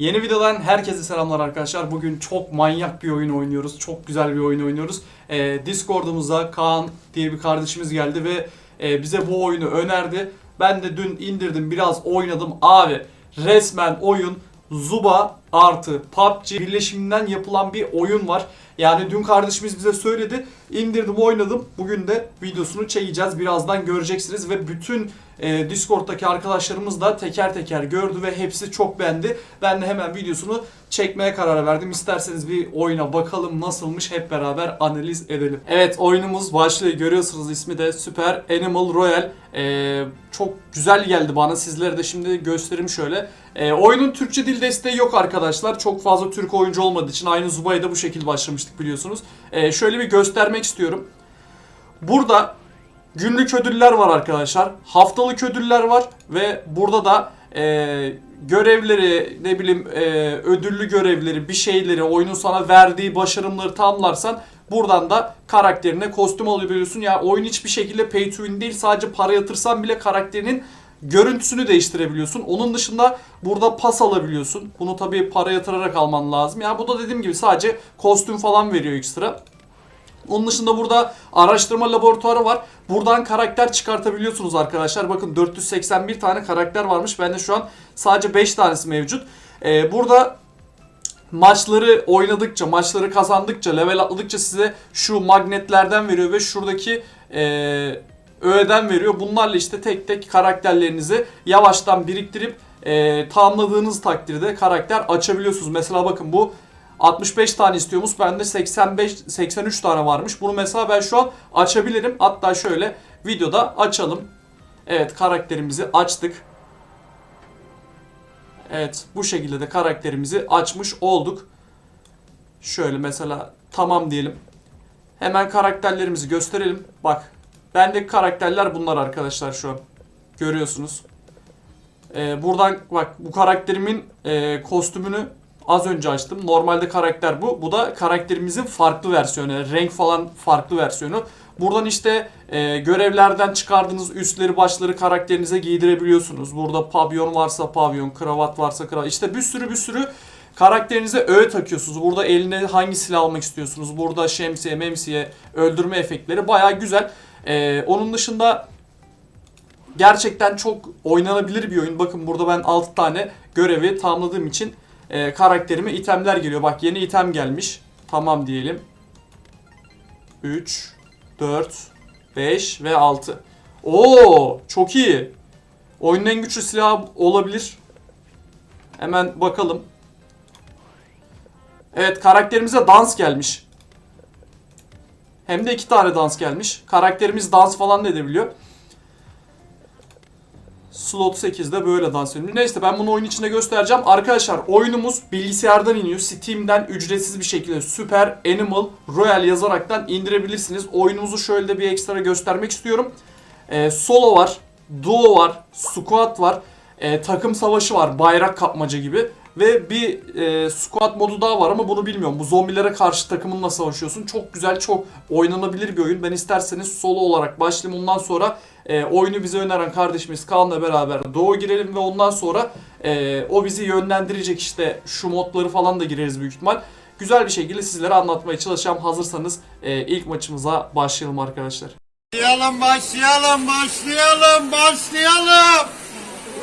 Yeni videodan herkese selamlar arkadaşlar. Bugün çok manyak bir oyun oynuyoruz. Çok güzel bir oyun oynuyoruz. Ee, Discord'umuza Kaan diye bir kardeşimiz geldi ve e, bize bu oyunu önerdi. Ben de dün indirdim biraz oynadım. Abi resmen oyun Zuba artı PUBG birleşiminden yapılan bir oyun var. Yani dün kardeşimiz bize söyledi. İndirdim oynadım. Bugün de videosunu çekeceğiz. Birazdan göreceksiniz ve bütün e, Discord'daki arkadaşlarımız da teker teker gördü ve hepsi çok beğendi. Ben de hemen videosunu çekmeye karar verdim. İsterseniz bir oyuna bakalım nasılmış hep beraber analiz edelim. Evet oyunumuz başlıyor. Görüyorsunuz ismi de Super Animal Royal. E, çok güzel geldi bana. Sizlere de şimdi göstereyim şöyle. E, oyunun Türkçe dil desteği yok arkadaşlar. Çok fazla Türk oyuncu olmadığı için aynı Zuba'ya da bu şekilde başlamıştık biliyorsunuz. E, şöyle bir göstermek istiyorum. Burada günlük ödüller var arkadaşlar. Haftalık ödüller var ve burada da e, görevleri ne bileyim e, ödüllü görevleri bir şeyleri oyunun sana verdiği başarımları tamamlarsan buradan da karakterine kostüm alabiliyorsun. Yani oyun hiçbir şekilde pay to win değil sadece para yatırsan bile karakterinin görüntüsünü değiştirebiliyorsun. Onun dışında burada pas alabiliyorsun. Bunu tabii para yatırarak alman lazım. Yani bu da dediğim gibi sadece kostüm falan veriyor ekstra. Onun dışında burada araştırma laboratuvarı var. Buradan karakter çıkartabiliyorsunuz arkadaşlar. Bakın 481 tane karakter varmış. Bende şu an sadece 5 tanesi mevcut. Ee, burada maçları oynadıkça, maçları kazandıkça, level atladıkça size şu magnetlerden veriyor ve şuradaki ee, öğeden veriyor. Bunlarla işte tek tek karakterlerinizi yavaştan biriktirip ee, tamamladığınız takdirde karakter açabiliyorsunuz. Mesela bakın bu 65 tane istiyormuş. Bende 85 83 tane varmış. Bunu mesela ben şu an açabilirim. Hatta şöyle videoda açalım. Evet karakterimizi açtık. Evet bu şekilde de karakterimizi açmış olduk. Şöyle mesela tamam diyelim. Hemen karakterlerimizi gösterelim. Bak bendeki karakterler bunlar arkadaşlar şu an. Görüyorsunuz. Ee, buradan bak bu karakterimin e, kostümünü az önce açtım. Normalde karakter bu. Bu da karakterimizin farklı versiyonu. Renk falan farklı versiyonu. Buradan işte e, görevlerden çıkardığınız üstleri başları karakterinize giydirebiliyorsunuz. Burada pavyon varsa pavyon, kravat varsa kravat. İşte bir sürü bir sürü karakterinize öğe takıyorsunuz. Burada eline hangi silah almak istiyorsunuz. Burada şemsiye, memsiye, öldürme efektleri baya güzel. E, onun dışında gerçekten çok oynanabilir bir oyun. Bakın burada ben 6 tane görevi tamamladığım için e, karakterime itemler geliyor. Bak yeni item gelmiş. Tamam diyelim. 3, 4, 5 ve 6. Oo çok iyi. Oyunun en güçlü silahı olabilir. Hemen bakalım. Evet karakterimize dans gelmiş. Hem de iki tane dans gelmiş. Karakterimiz dans falan da edebiliyor. Slot 8'de böyle dans ediyor. Neyse ben bunu oyun içinde göstereceğim. Arkadaşlar oyunumuz bilgisayardan iniyor. Steam'den ücretsiz bir şekilde Super Animal Royal yazaraktan indirebilirsiniz. Oyunumuzu şöyle de bir ekstra göstermek istiyorum. Ee, solo var, duo var, squad var, e, takım savaşı var, bayrak kapmaca gibi. Ve bir e, squad modu daha var ama bunu bilmiyorum. Bu zombilere karşı takımınla savaşıyorsun. Çok güzel, çok oynanabilir bir oyun. Ben isterseniz solo olarak başlayayım. Ondan sonra e, oyunu bize öneren kardeşimiz Kaan'la beraber Doğu girelim ve ondan sonra e, o bizi yönlendirecek işte şu modları falan da gireriz büyük ihtimal. Güzel bir şekilde sizlere anlatmaya çalışacağım. Hazırsanız e, ilk maçımıza başlayalım arkadaşlar. Başlayalım, başlayalım, başlayalım, başlayalım.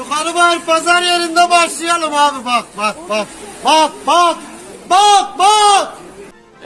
Var pazar yerinde başlayalım abi bak bak bak. Bak bak bak bak.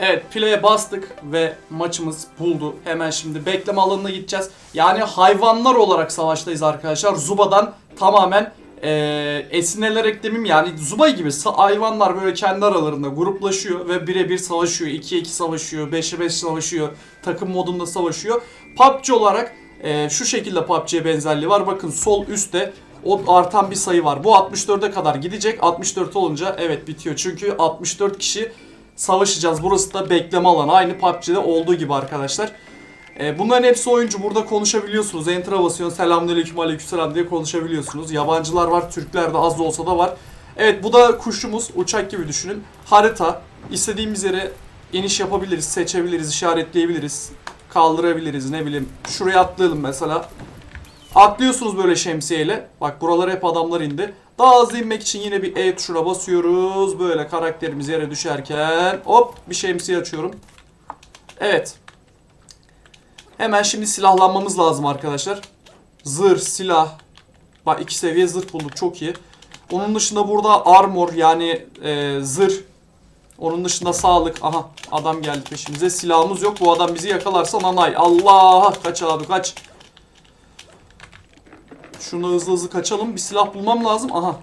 Evet play'e bastık ve maçımız buldu. Hemen şimdi bekleme alanına gideceğiz. Yani hayvanlar olarak savaştayız arkadaşlar. Zuba'dan tamamen eee esinlenerek demeyeyim yani Zuba gibi hayvanlar böyle kendi aralarında gruplaşıyor ve birebir savaşıyor. 2'ye 2 savaşıyor, 5'e 5 savaşıyor, takım modunda savaşıyor. PUBG olarak eee, şu şekilde PUBG'ye benzerliği var. Bakın sol üstte o artan bir sayı var. Bu 64'e kadar gidecek. 64 olunca evet bitiyor. Çünkü 64 kişi savaşacağız. Burası da bekleme alanı. Aynı PUBG'de olduğu gibi arkadaşlar. Ee, bunların hepsi oyuncu. Burada konuşabiliyorsunuz. Enter'a basıyorsun. Selamünaleyküm aleykümselam diye konuşabiliyorsunuz. Yabancılar var. Türkler de az da olsa da var. Evet bu da kuşumuz. Uçak gibi düşünün. Harita. İstediğimiz yere iniş yapabiliriz. Seçebiliriz. işaretleyebiliriz. Kaldırabiliriz. Ne bileyim. Şuraya atlayalım mesela. Atlıyorsunuz böyle şemsiyeyle. Bak buralara hep adamlar indi. Daha hızlı inmek için yine bir E tuşuna basıyoruz. Böyle karakterimiz yere düşerken hop bir şemsiye açıyorum. Evet. Hemen şimdi silahlanmamız lazım arkadaşlar. Zırh, silah. Bak iki seviye zırh bulduk çok iyi. Onun dışında burada armor yani e, zırh. Onun dışında sağlık. Aha adam geldi peşimize. Silahımız yok. Bu adam bizi yakalarsa nanay. Allah kaç abi kaç. Şunu hızlı hızlı kaçalım. Bir silah bulmam lazım. Aha.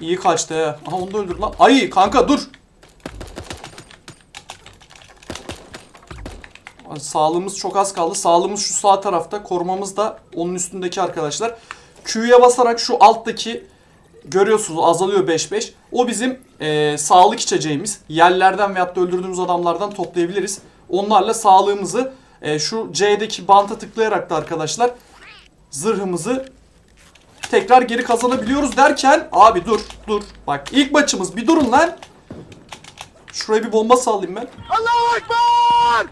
İyi kaçtı he. Aha onu da öldür lan. Ay kanka dur. Sağlığımız çok az kaldı. Sağlığımız şu sağ tarafta. Korumamız da onun üstündeki arkadaşlar. Q'ya basarak şu alttaki görüyorsunuz azalıyor 5-5. O bizim eee, sağlık içeceğimiz. Yerlerden veyahut da öldürdüğümüz adamlardan toplayabiliriz. Onlarla sağlığımızı eee, şu C'deki banta tıklayarak da arkadaşlar zırhımızı tekrar geri kazanabiliyoruz derken abi dur dur bak ilk maçımız bir durun lan. Şuraya bir bomba sallayayım ben. Allahu Ekber!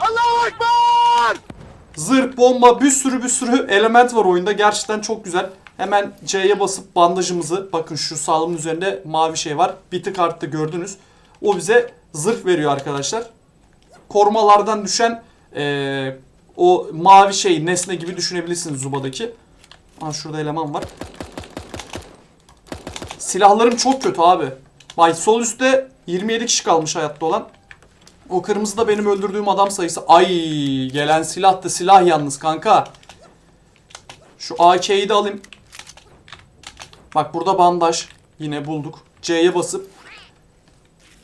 Allahu Ekber! Zırh, bomba bir sürü bir sürü element var oyunda. Gerçekten çok güzel. Hemen C'ye basıp bandajımızı bakın şu sağlığın üzerinde mavi şey var. Bir tık arttı gördünüz. O bize zırh veriyor arkadaşlar. Korumalardan düşen eee, o mavi şey nesne gibi düşünebilirsiniz Zuba'daki. Aa şurada eleman var. Silahlarım çok kötü abi. Bak sol üstte 27 kişi kalmış hayatta olan. O kırmızı da benim öldürdüğüm adam sayısı. Ay gelen silah da silah yalnız kanka. Şu AK'yi de alayım. Bak burada bandaj. Yine bulduk. C'ye basıp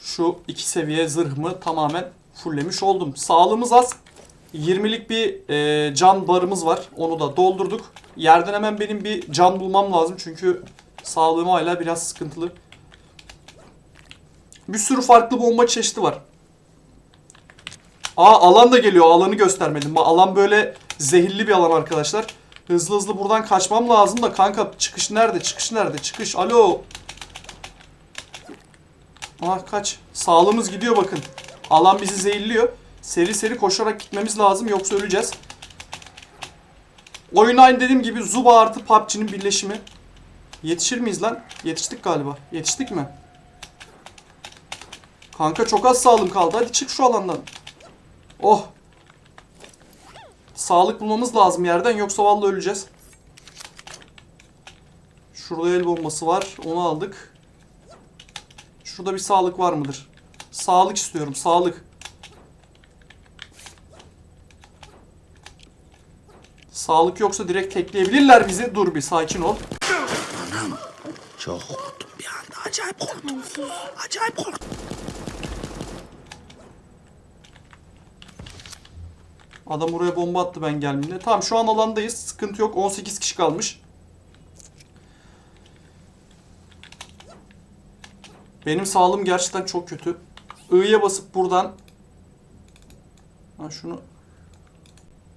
şu iki seviye zırhımı tamamen fulllemiş oldum. Sağlığımız az. 20'lik bir e, can barımız var. Onu da doldurduk. Yerden hemen benim bir can bulmam lazım. Çünkü sağlığım hala biraz sıkıntılı. Bir sürü farklı bomba çeşidi var. Aa alan da geliyor. Alanı göstermedim. Alan böyle zehirli bir alan arkadaşlar. Hızlı hızlı buradan kaçmam lazım da kanka çıkış nerede? Çıkış nerede? Çıkış. Alo. Aa kaç. Sağlığımız gidiyor bakın. Alan bizi zehirliyor. Seri seri koşarak gitmemiz lazım yoksa öleceğiz. Oyun aynı dediğim gibi Zuba artı PUBG'nin birleşimi. Yetişir miyiz lan? Yetiştik galiba. Yetiştik mi? Kanka çok az sağlığım kaldı. Hadi çık şu alandan. Oh. Sağlık bulmamız lazım yerden yoksa vallahi öleceğiz. Şurada el bombası var. Onu aldık. Şurada bir sağlık var mıdır? Sağlık istiyorum. Sağlık. Sağlık yoksa direkt tekleyebilirler bizi. Dur bir sakin ol. Çok korktum bir anda. Acayip korktum. Acayip korktum. Adam oraya bomba attı ben geldiğimde. Tamam şu an alandayız. Sıkıntı yok. 18 kişi kalmış. Benim sağlığım gerçekten çok kötü. I'ya basıp buradan ha şunu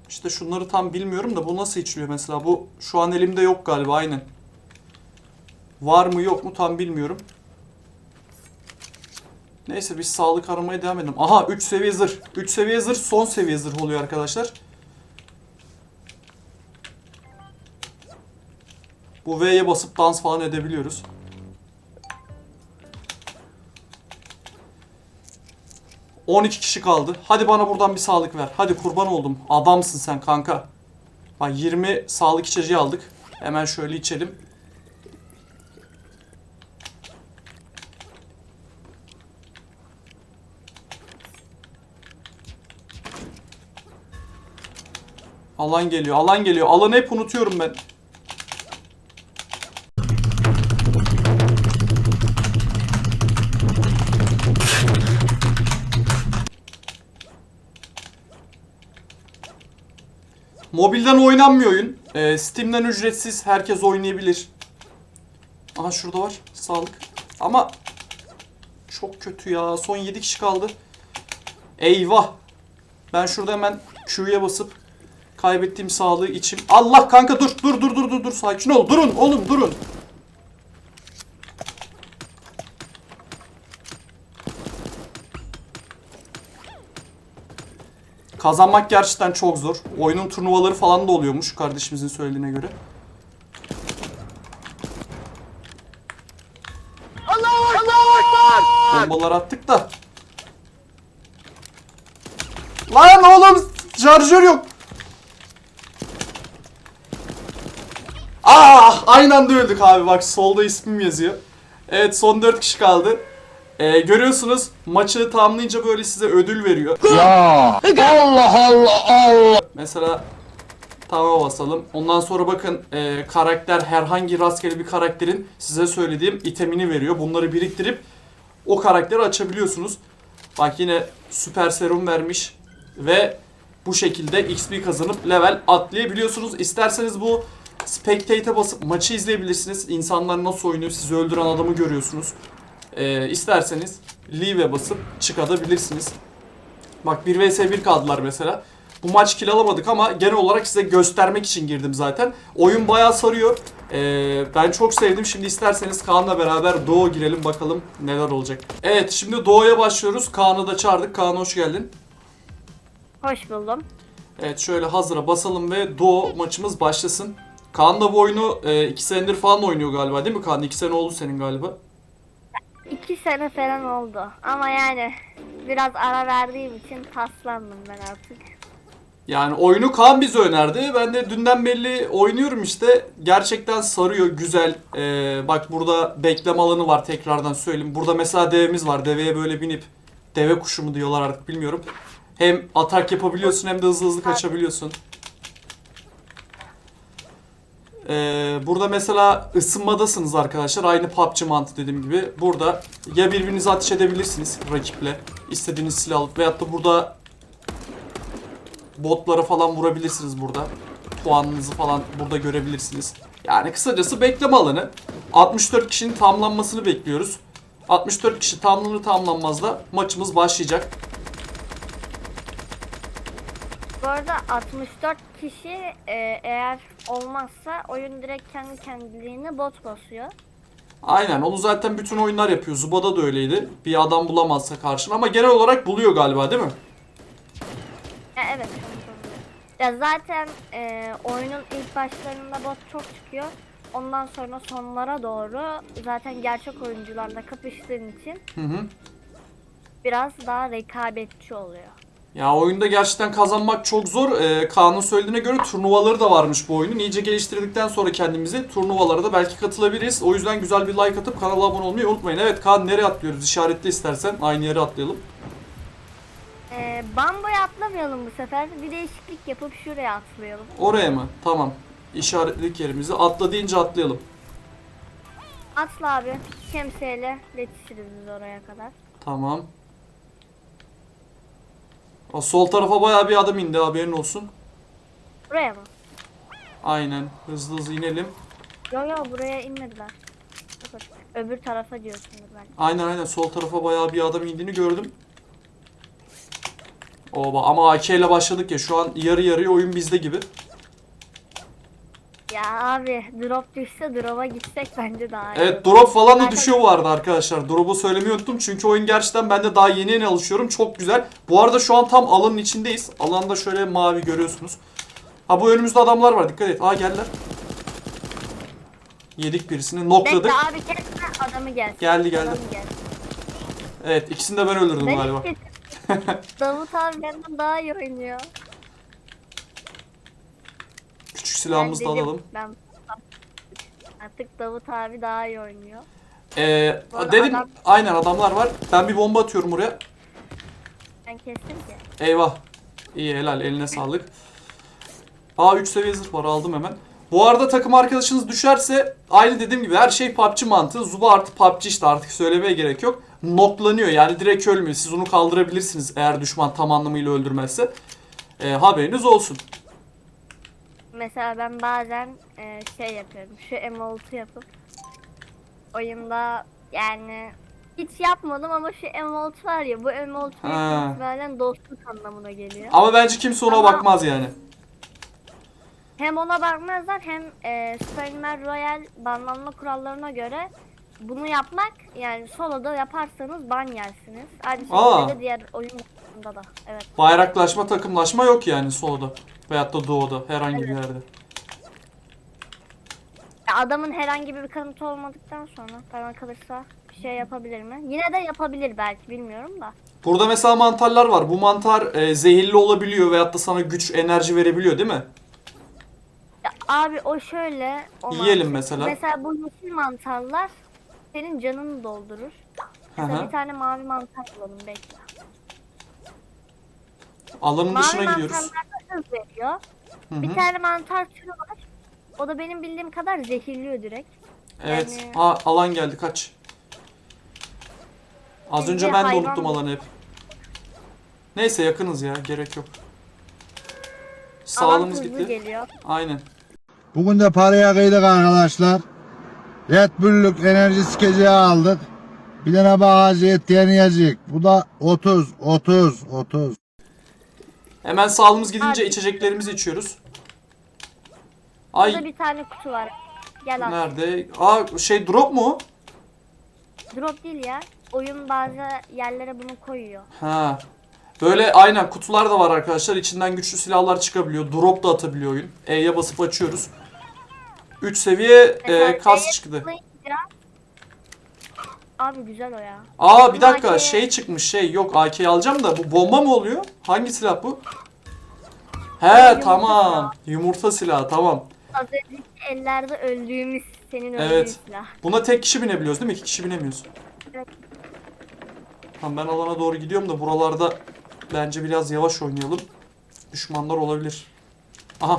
işte şunları tam bilmiyorum da bu nasıl içiliyor mesela. Bu şu an elimde yok galiba aynen. Var mı yok mu tam bilmiyorum. Neyse biz sağlık aramaya devam edelim. Aha 3 seviye zırh. 3 seviye zırh son seviye zırh oluyor arkadaşlar. Bu V'ye basıp dans falan edebiliyoruz. ...12 kişi kaldı. Hadi bana buradan bir sağlık ver. Hadi kurban oldum. Adamsın sen kanka. Bak 20 sağlık içeceği aldık. Hemen şöyle içelim. Alan geliyor, alan geliyor. Alanı hep unutuyorum ben. Mobilden oynanmıyor oyun. Ee, Steam'den ücretsiz. Herkes oynayabilir. Aha şurada var. Sağlık. Ama çok kötü ya. Son 7 kişi kaldı. Eyvah. Ben şurada hemen Q'ya basıp kaybettiğim sağlığı içim. Allah kanka dur dur dur dur dur dur sakin ol. Durun oğlum durun. Kazanmak gerçekten çok zor. Oyunun turnuvaları falan da oluyormuş kardeşimizin söylediğine göre. Bombalar attık da. Lan oğlum şarjör yok. Ah aynı anda öldük abi bak solda ismim yazıyor. Evet son 4 kişi kaldı. Ee, görüyorsunuz maçı tamamlayınca böyle size ödül veriyor. Ya Allah Allah Allah. Mesela tava basalım. Ondan sonra bakın e, karakter herhangi rastgele bir karakterin size söylediğim itemini veriyor. Bunları biriktirip o karakteri açabiliyorsunuz. Bak yine süper serum vermiş ve bu şekilde XP kazanıp level atlayabiliyorsunuz. İsterseniz bu spectate'e basıp maçı izleyebilirsiniz. İnsanlar nasıl oynuyor, sizi öldüren adamı görüyorsunuz. E, isterseniz leave'e basıp çıkabilirsiniz. Bak 1 vs 1 kaldılar mesela. Bu maç kill alamadık ama genel olarak size göstermek için girdim zaten. Oyun bayağı sarıyor. Ee, ben çok sevdim. Şimdi isterseniz Kaan'la beraber Doğu girelim bakalım neler olacak. Evet şimdi Doğu'ya başlıyoruz. Kaan'ı da çağırdık. Kaan hoş geldin. Hoş buldum. Evet şöyle hazıra basalım ve Doğu maçımız başlasın. Kaan da bu oyunu 2 senedir falan oynuyor galiba değil mi Kaan? 2 sene oldu senin galiba. İki sene falan oldu. Ama yani biraz ara verdiğim için paslandım ben artık. Yani oyunu Kaan bize önerdi. Ben de dünden belli oynuyorum işte. Gerçekten sarıyor, güzel. Ee, bak burada bekleme alanı var tekrardan söyleyeyim. Burada mesela devemiz var. Deveye böyle binip deve kuşu mu diyorlar artık bilmiyorum. Hem atak yapabiliyorsun hem de hızlı hızlı kaçabiliyorsun. Ee, burada mesela ısınmadasınız arkadaşlar. Aynı PUBG mantığı dediğim gibi. Burada ya birbirinizi ateş edebilirsiniz rakiple. istediğiniz silah alıp veyahut da burada botlara falan vurabilirsiniz burada. Puanınızı falan burada görebilirsiniz. Yani kısacası bekleme alanı. 64 kişinin tamamlanmasını bekliyoruz. 64 kişi tamamlanır tamamlanmaz da maçımız başlayacak. Bu arada 64 kişi e, eğer olmazsa oyun direkt kendi kendiliğine bot basıyor. Aynen onu zaten bütün oyunlar yapıyor. Zuba'da da öyleydi. Bir adam bulamazsa karşına ama genel olarak buluyor galiba değil mi? Ya, evet. Ya zaten e, oyunun ilk başlarında bot çok çıkıyor. Ondan sonra sonlara doğru zaten gerçek oyuncularla kapıştığın için Hı hı. biraz daha rekabetçi oluyor. Ya oyunda gerçekten kazanmak çok zor. Ee, Kaan'ın söylediğine göre turnuvaları da varmış bu oyunun. İyice geliştirdikten sonra kendimizi turnuvalara da belki katılabiliriz. O yüzden güzel bir like atıp kanala abone olmayı unutmayın. Evet Kaan nereye atlıyoruz? İşaretle istersen aynı yere atlayalım. E, Bambo'ya atlamayalım bu sefer. Bir değişiklik yapıp şuraya atlayalım. Oraya mı? Tamam. İşaretledik yerimizi. Atla deyince atlayalım. Atla abi. Şemsiyeyle yetişiriz biz oraya kadar. Tamam. O sol tarafa bayağı bir adam indi haberin olsun. Buraya mı? Aynen. Hızlı hızlı inelim. Yo yo buraya inmediler. Yok. Öbür tarafa diyorsunuz ben. Aynen aynen sol tarafa bayağı bir adam indiğini gördüm. Oba ama AK ile başladık ya şu an yarı yarıya oyun bizde gibi. Ya abi drop düşse drop'a gitsek bence daha iyi. Evet drop falan da Zaten- düşüyor vardı arkadaşlar. Drop'u söylemeyi unuttum çünkü oyun gerçekten ben de daha yeni yeni alışıyorum. Çok güzel. Bu arada şu an tam alanın içindeyiz. Alanda şöyle mavi görüyorsunuz. Ha bu önümüzde adamlar var dikkat et. Aa geldiler. Yedik birisini. Nokladık. Bekle abi kesme adamı gelsin. Geldi, geldi. Adamı gelsin. Evet ikisini de ben öldürdüm Ben galiba. hiç Davut abi benden daha iyi oynuyor. Silahımızı da dedim, alalım. Ben Artık Davut abi daha iyi oynuyor. Ee, dedim adam- aynen adamlar var. Ben bir bomba atıyorum buraya. Ben kestim ki. Eyvah. İyi helal eline sağlık. Aa 3 seviye zırh var aldım hemen. Bu arada takım arkadaşınız düşerse aynı dediğim gibi her şey PUBG mantığı. Zuba artı PUBG işte artık söylemeye gerek yok. Noklanıyor yani direkt ölmüyor. Siz onu kaldırabilirsiniz eğer düşman tam anlamıyla öldürmezse. Ee, haberiniz olsun. Mesela ben bazen e, şey yapıyorum. Şu M6 yapıp oyunda yani hiç yapmadım ama şu M6 var ya bu M6 Ha. itibaren dostluk anlamına geliyor. Ama bence kimse ona Ama- bakmaz yani. hem ona bakmazlar hem e, Superman Royal banlanma kurallarına göre bunu yapmak yani soloda yaparsanız ban yersiniz. Aynı Aa. şekilde de diğer oyunlarda da. Evet. Bayraklaşma, takımlaşma yok yani soloda. Veyahut da doğuda herhangi bir yerde. Ya Adamın herhangi bir kanıtı olmadıktan sonra bana kalırsa bir şey yapabilir mi? Yine de yapabilir belki bilmiyorum da. Burada mesela mantarlar var. Bu mantar e, zehirli olabiliyor veyahut da sana güç, enerji verebiliyor değil mi? Ya abi o şöyle. O Yiyelim mesela. Mesela bu yeşil mantarlar senin canını doldurur. Hı Mesela hı. bir tane mavi mantar bulalım bekle. Alanın dışına Mavi gidiyoruz. mantarlar da hız veriyor. Hı hı. Bir tane mantar türü var. O da benim bildiğim kadar zehirliyor direkt. Evet. yani- Aa, alan geldi kaç. Az önce ben de hayvan unuttum alanı hep. Neyse yakınız ya gerek yok. Alan Sağlığımız hızlı gitti. geliyor. Aynen. Bugün de paraya kıydık arkadaşlar. Red Bull'luk enerji skeci aldık. Bir tane bagajı et deneyecek. Bu da 30, 30, 30. Hemen sağlığımız gidince Hadi. içeceklerimizi içiyoruz. Burada Ay bir tane kutu var. Gel al. nerede? Aa şey drop mu? Drop değil ya. Oyun bazı yerlere bunu koyuyor. Ha. Böyle aynen kutular da var arkadaşlar. İçinden güçlü silahlar çıkabiliyor. Drop da atabiliyor oyun. E'ye basıp açıyoruz. 3 seviye e, kas çıktı. tıklayınca- Abi güzel o ya. Aa bir dakika AK şey çıkmış şey yok AK'yi alacağım da bu bomba mı oluyor? Hangi silah bu? He Yumurta tamam. Yumurta silahı tamam. Az önceki ellerde öldüğümüz senin öldüğün Evet. silah. Buna tek kişi binebiliyoruz değil mi? İki kişi binemiyoruz. Evet. Tamam ben alana doğru gidiyorum da buralarda bence biraz yavaş oynayalım. Düşmanlar olabilir. Aha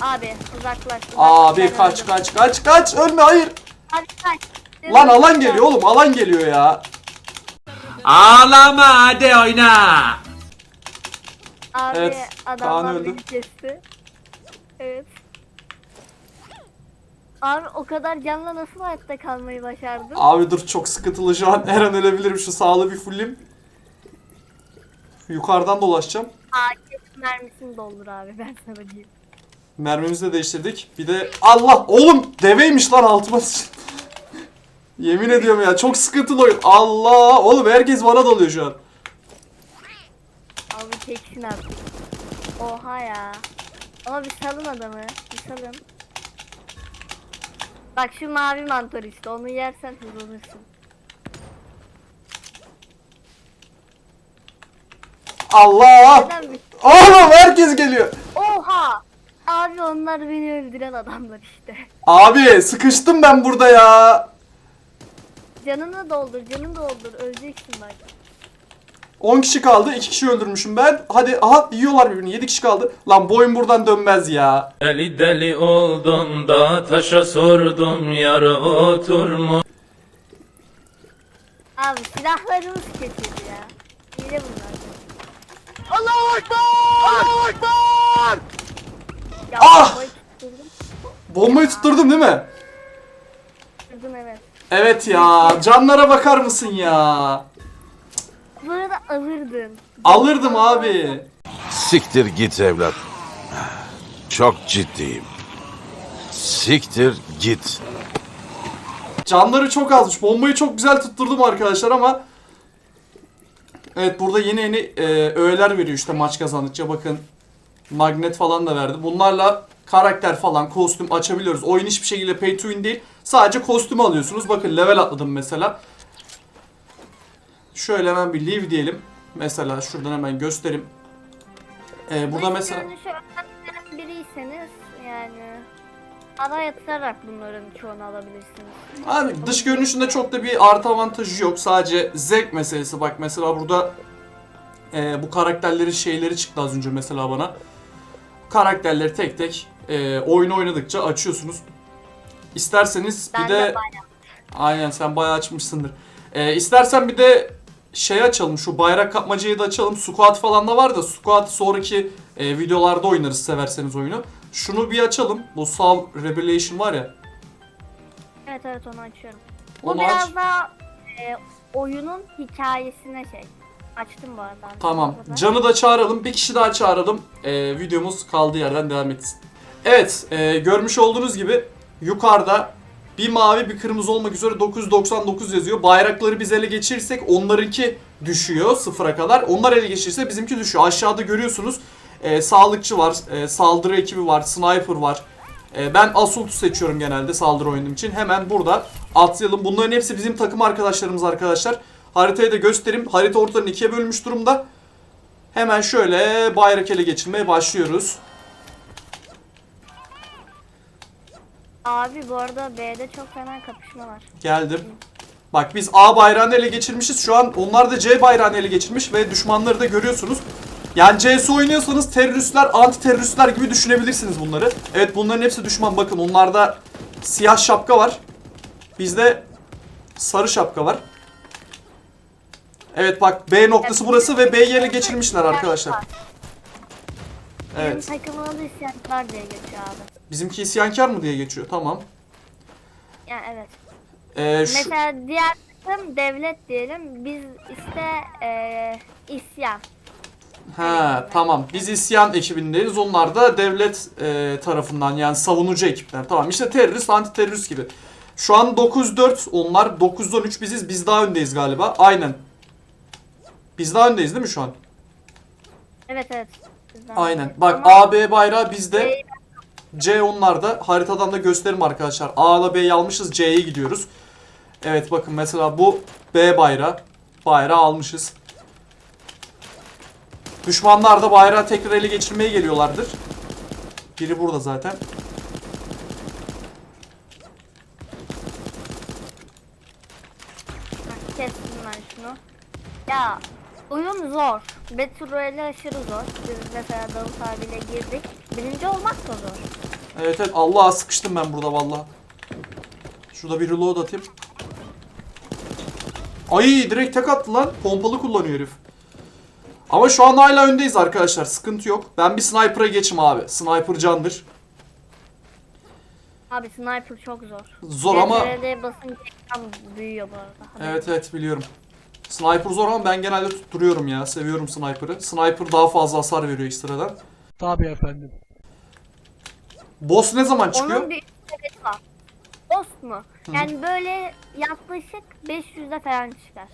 Abi uzaklaş. uzaklaş. abi kaç kaç kaç kaç ölme hayır. Hadi kaç. Lan alan geliyor oğlum alan geliyor ya. Ağlama hadi oyna. Abi Evet, Kaan adamlar öldü. beni kesti. Evet. Abi o kadar canla nasıl hayatta kalmayı başardın? Abi dur çok sıkıntılı şu an. Her an ölebilirim şu sağlı bir fullim. Yukarıdan dolaşacağım. AK mermisini doldur abi ben sana diyeyim. Mermimizi de değiştirdik. Bir de Allah oğlum deveymiş lan altıma sıç- Yemin ediyorum ya çok sıkıntılı oyun. Allah oğlum herkes bana dalıyor şu an. Abi çeksin artık. Oha ya. Ama bir salın adamı. Bir salın. Bak şu mavi mantar işte onu yersen hızlanırsın. Allah! Neden bir... Oğlum herkes geliyor. Oha! Abi onlar beni öldüren adamlar işte. Abi sıkıştım ben burada ya. Canını doldur, canını doldur. Öleceksin bak. 10 kişi kaldı. 2 kişi öldürmüşüm ben. Hadi aha yiyorlar birbirini. 7 kişi kaldı. Lan bu oyun buradan dönmez ya. Deli deli oldum da taşa sordum yarı oturma. Abi silahlarımız kötüydü ya. Hile bunlar. Allahu Ekber! Allahu Ekber! Ya Ah! bombayı tutturdum. Bombayı tutturdum değil mi? Tutturdum evet. Evet ya. Canlara bakar mısın ya? Bu arada alırdın. Alırdım abi. Siktir git evlat. Çok ciddiyim. Siktir git. Canları çok azmış. Bombayı çok güzel tutturdum arkadaşlar ama Evet burada yeni yeni e, öğeler veriyor işte maç kazandıkça bakın magnet falan da verdi. Bunlarla karakter falan kostüm açabiliyoruz. Oyun hiçbir şekilde pay to win değil. Sadece kostüm alıyorsunuz. Bakın level atladım mesela. Şöyle hemen bir leave diyelim. Mesela şuradan hemen göstereyim. E, burada mesela biriyseniz yani yatırarak bunların çoğunu alabilirsiniz. Abi dış görünüşünde çok da bir artı avantajı yok. Sadece zevk meselesi. Bak mesela burada e, bu karakterlerin şeyleri çıktı az önce mesela bana. Karakterleri tek tek e, oyun oynadıkça açıyorsunuz. İsterseniz Ben bir de de, bayağı. aynen sen bayağı açmışsındır. E, istersen bir de şey açalım şu bayrak kapmacayı da açalım. Squat falan da var da Squat sonraki e, videolarda oynarız severseniz oyunu. Şunu bir açalım. Bu Sav Revelation var ya. Evet evet onu açıyorum. Bu Onu biraz aç. daha e, oyunun hikayesine şey. Açtım bu arada. Tamam. Burada. Can'ı da çağıralım. Bir kişi daha çağıralım. Ee, videomuz kaldığı yerden devam etsin. Evet. e, görmüş olduğunuz gibi yukarıda bir mavi bir kırmızı olmak üzere 999 yazıyor. Bayrakları biz ele geçirirsek onlarınki düşüyor sıfıra kadar. Onlar ele geçirirse bizimki düşüyor. Aşağıda görüyorsunuz e, sağlıkçı var, e, saldırı ekibi var, sniper var. E, ben Assault'u seçiyorum genelde saldırı oyunum için. Hemen burada atlayalım. Bunların hepsi bizim takım arkadaşlarımız arkadaşlar. Haritayı da göstereyim. Harita ortadan ikiye bölünmüş durumda. Hemen şöyle bayrak ele geçirmeye başlıyoruz. Abi bu arada B'de çok fena kapışma var. Geldim. Bak biz A bayrağını ele geçirmişiz. Şu an onlar da C bayrağını ele geçirmiş ve düşmanları da görüyorsunuz. Yani CS oynuyorsanız teröristler, anti teröristler gibi düşünebilirsiniz bunları. Evet bunların hepsi düşman. Bakın onlarda siyah şapka var. Bizde sarı şapka var. Evet bak B noktası burası ve B'yi ele geçirmişler arkadaşlar. Evet. Benim takımın adı isyancılar diye geçiyor abi. Bizimki isyankar mı diye geçiyor. Tamam. Yani evet. Ee, şu... Mesela diğer takım devlet diyelim. Biz işte eee isyan. Ha tamam. Biz isyan ekibindeyiz. Onlar da devlet e, tarafından yani savunucu ekipler. Tamam işte terörist, anti terörist gibi. Şu an 9-4 onlar. 9-13 biziz. Biz daha öndeyiz galiba. Aynen. Biz daha öndeyiz değil mi şu an? Evet evet. Bizden Aynen. Bak Ama A, B bayrağı bizde. C onlarda. Haritadan da gösterim arkadaşlar. A ile B'yi almışız. C'ye gidiyoruz. Evet bakın mesela bu B bayrağı. Bayrağı almışız. Düşmanlar da bayrağı tekrar ele geçirmeye geliyorlardır. Biri burada zaten. Kestim ben şunu. Ya oyun zor. Battle Royale aşırı zor. Biz mesela Davut abiyle girdik. Birinci olmak da zor. Evet evet Allah'a sıkıştım ben burada valla. Şurada bir reload atayım. Ay direkt tek attı lan. Pompalı kullanıyor herif. Ama şu an hala öndeyiz arkadaşlar. Sıkıntı yok. Ben bir sniper'a geçim abi. Sniper candır. Abi sniper çok zor. Zor ama... Basınca büyüyor bu arada. Evet evet biliyorum. Sniper zor ama ben genelde tutturuyorum ya. Seviyorum sniper'ı. Sniper daha fazla hasar veriyor ekstradan. Tabii efendim. Boss ne zaman çıkıyor? Onun bir seviyesi var. Boss mu? Yani böyle yaklaşık 500'de falan çıkar.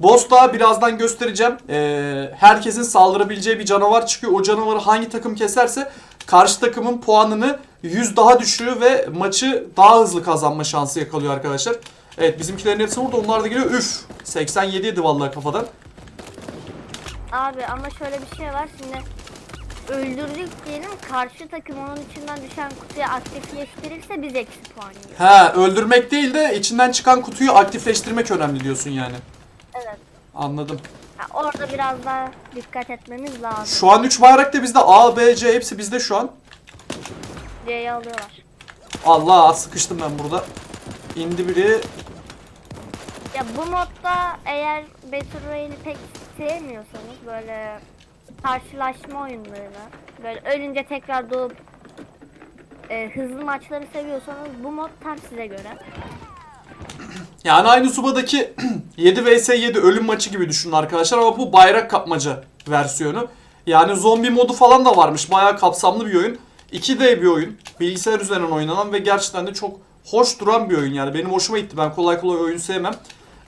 Boss da birazdan göstereceğim. Ee, herkesin saldırabileceği bir canavar çıkıyor. O canavarı hangi takım keserse karşı takımın puanını 100 daha düşürüyor ve maçı daha hızlı kazanma şansı yakalıyor arkadaşlar. Evet bizimkilerin hepsi burada. Onlar da geliyor. Üf! 87 yedi vallahi kafadan. Abi ama şöyle bir şey var şimdi öldürdük diyelim karşı takım onun içinden düşen kutuyu aktifleştirirse biz eksi puan yiyoruz. He öldürmek değil de içinden çıkan kutuyu aktifleştirmek önemli diyorsun yani. Evet. Anladım. Ha, orada biraz daha dikkat etmemiz lazım. Şu an 3 bayrak da bizde. A, B, C hepsi bizde şu an. C'yi alıyorlar. Allah sıkıştım ben burada. İndi biri. Ya bu modda eğer Battle Royale'i pek sevmiyorsanız böyle karşılaşma oyunlarını böyle ölünce tekrar doğup e, hızlı maçları seviyorsanız bu mod tam size göre. Yani aynı Suba'daki 7 vs 7 ölüm maçı gibi düşünün arkadaşlar ama bu bayrak kapmaca versiyonu. Yani zombi modu falan da varmış. Bayağı kapsamlı bir oyun. 2D bir oyun. Bilgisayar üzerinden oynanan ve gerçekten de çok hoş duran bir oyun yani. Benim hoşuma gitti. Ben kolay kolay oyun sevmem.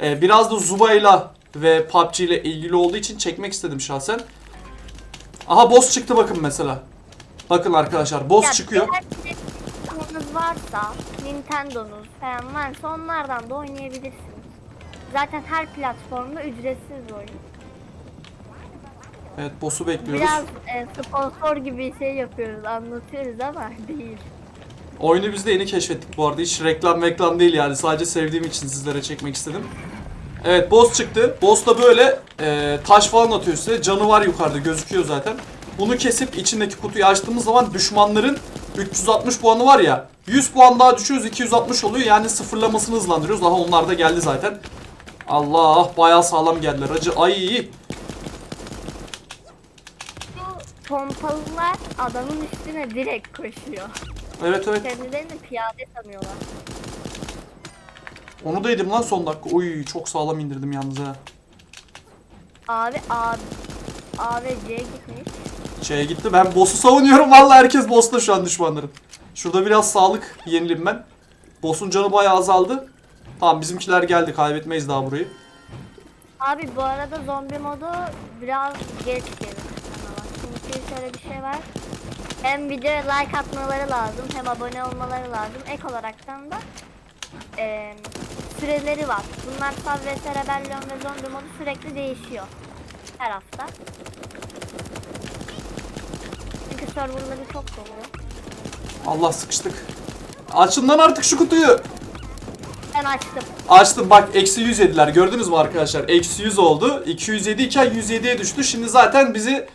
Ee, biraz da Zuba'yla ve PUBG ile ilgili olduğu için çekmek istedim şahsen. Aha boss çıktı bakın mesela. Bakın arkadaşlar boss Ya çıkıyor. eğer telefonunuz varsa, Nintendo'nuz falan varsa onlardan da oynayabilirsiniz. Zaten her platformda ücretsiz oyun. Evet boss'u bekliyoruz. Biraz e, sponsor gibi şey yapıyoruz, anlatıyoruz ama değil. Oyunu biz de yeni keşfettik bu arada. Hiç reklam reklam değil yani. Sadece sevdiğim için sizlere çekmek istedim. Evet boss çıktı. Boss da böyle e, taş falan atıyor size. Canı var yukarıda gözüküyor zaten. Bunu kesip içindeki kutuyu açtığımız zaman düşmanların 360 puanı var ya. 100 puan daha düşüyoruz 260 oluyor. Yani sıfırlamasını hızlandırıyoruz. Daha onlar da geldi zaten. Allah bayağı sağlam geldiler. Acı ay Bu pompalılar adamın üstüne direkt koşuyor. Evet evet. Kendilerini piyade sanıyorlar. Onu da yedim lan son dakika. Oy çok sağlam indirdim yalnız ha. Abi A, A ve C gitmiş. Şeye gitti. Ben boss'u savunuyorum. Vallahi herkes boss'ta şu an düşmanlarım. Şurada biraz sağlık yenileyim ben. Boss'un canı bayağı azaldı. Tamam bizimkiler geldi. Kaybetmeyiz daha burayı. Abi bu arada zombi modu biraz geç gelir. Çünkü şöyle bir şey var. Hem videoya like atmaları lazım hem abone olmaları lazım. Ek olaraktan da eee, süreleri var. Bunlar Sav ve Rebellion ve zombi modu sürekli değişiyor. Her hafta. Çünkü serverları çok dolu. Allah sıkıştık. Açın lan artık şu kutuyu. Ben açtım. Açtım bak eksi 100 yediler gördünüz mü arkadaşlar? Eksi 100 oldu. 207 iken 107'ye düştü. Şimdi zaten bizi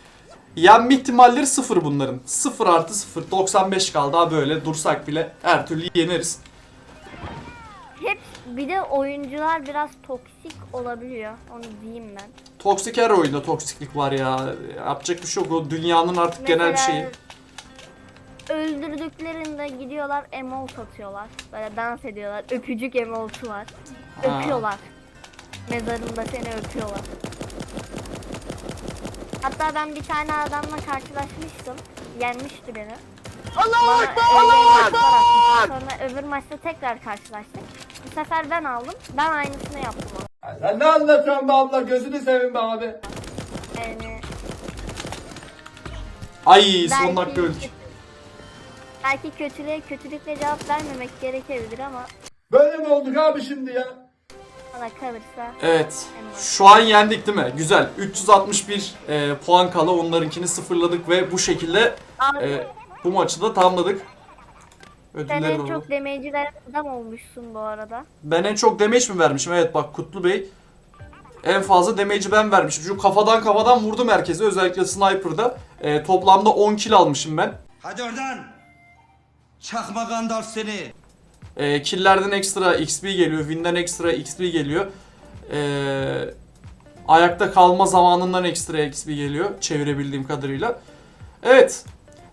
yenme ihtimalleri sıfır bunların. 0 artı 0. 95 kaldı. Daha böyle dursak bile her türlü yeneriz. Hep bir de oyuncular biraz toksik olabiliyor. Onu diyeyim ben. Toksik her oyunda toksiklik var ya. Yapacak bir şey yok. O dünyanın artık genel bir şeyi. Öldürdüklerinde gidiyorlar emote atıyorlar. Böyle dans ediyorlar. Öpücük emote'u var. Ha. Öpüyorlar. Mezarında seni öpüyorlar. Hatta ben bir tane adamla karşılaşmıştım. Yenmişti beni. Bana öyle emote'lar atmıştı. Sonra öbür maçta tekrar karşılaştık. Bu sefer ben aldım. Ben aynısını yaptım ona. Sen ne anlatıyorsun be abla gözünü seveyim be abi Yani Ay son dakika öldük. belki kötülüğe kötülükle cevap vermemek gerekebilir ama Böyle mi olduk abi şimdi ya bana kalırsa Evet. Şu an yendik değil mi? Güzel. 361 e, puan kala onlarınkini sıfırladık ve bu şekilde e, bu maçı da tamamladık. sen Ödülleri en de çok oldu. damage'i veren adam olmuşsun bu arada. Ben en çok damage mi vermişim? Evet bak Kutlu Bey. En fazla damage'i ben vermişim. Şu kafadan kafadan vurdum herkese. Özellikle Sniper'da. E, toplamda 10 kill almışım ben. Hadi oradan. Çakma Gandalf seni. E, kill'lerden ekstra XP geliyor. Win'den ekstra XP geliyor. E, ayakta kalma zamanından ekstra XP geliyor. Çevirebildiğim kadarıyla. Evet.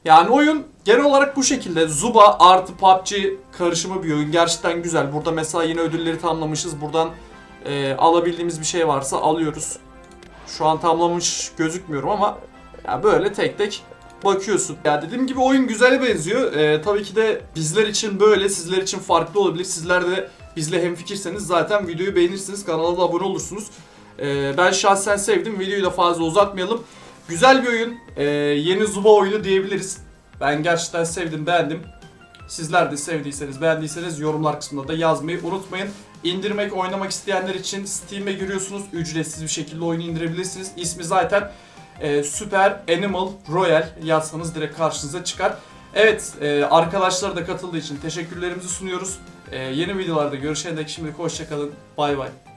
Yani oyun genel olarak bu şekilde. Zuba artı PUBG karışımı bir oyun. Gerçekten güzel. Burada mesela yine ödülleri tamamlamışız. Buradan e, alabildiğimiz bir şey varsa alıyoruz. Şu an tamamlamış gözükmüyorum ama ya böyle tek tek bakıyorsun. Ya dediğim gibi oyun güzel benziyor. Ee, tabii ki de bizler için böyle, sizler için farklı olabilir. Sizler de bizle hemfikirseniz zaten videoyu beğenirsiniz, kanala da abone olursunuz. Ee, ben şahsen sevdim. Videoyu da fazla uzatmayalım. Güzel bir oyun. Ee, yeni Zuba oyunu diyebiliriz. Ben gerçekten sevdim, beğendim. Sizler de sevdiyseniz, beğendiyseniz yorumlar kısmında da yazmayı unutmayın. İndirmek, oynamak isteyenler için Steam'e giriyorsunuz. Ücretsiz bir şekilde oyunu indirebilirsiniz. İsmi zaten e, Super Animal Royal yazsanız direkt karşınıza çıkar. Evet, e, arkadaşlar da katıldığı için teşekkürlerimizi sunuyoruz. E, yeni videolarda görüşene dek şimdilik hoşçakalın. Bay bay.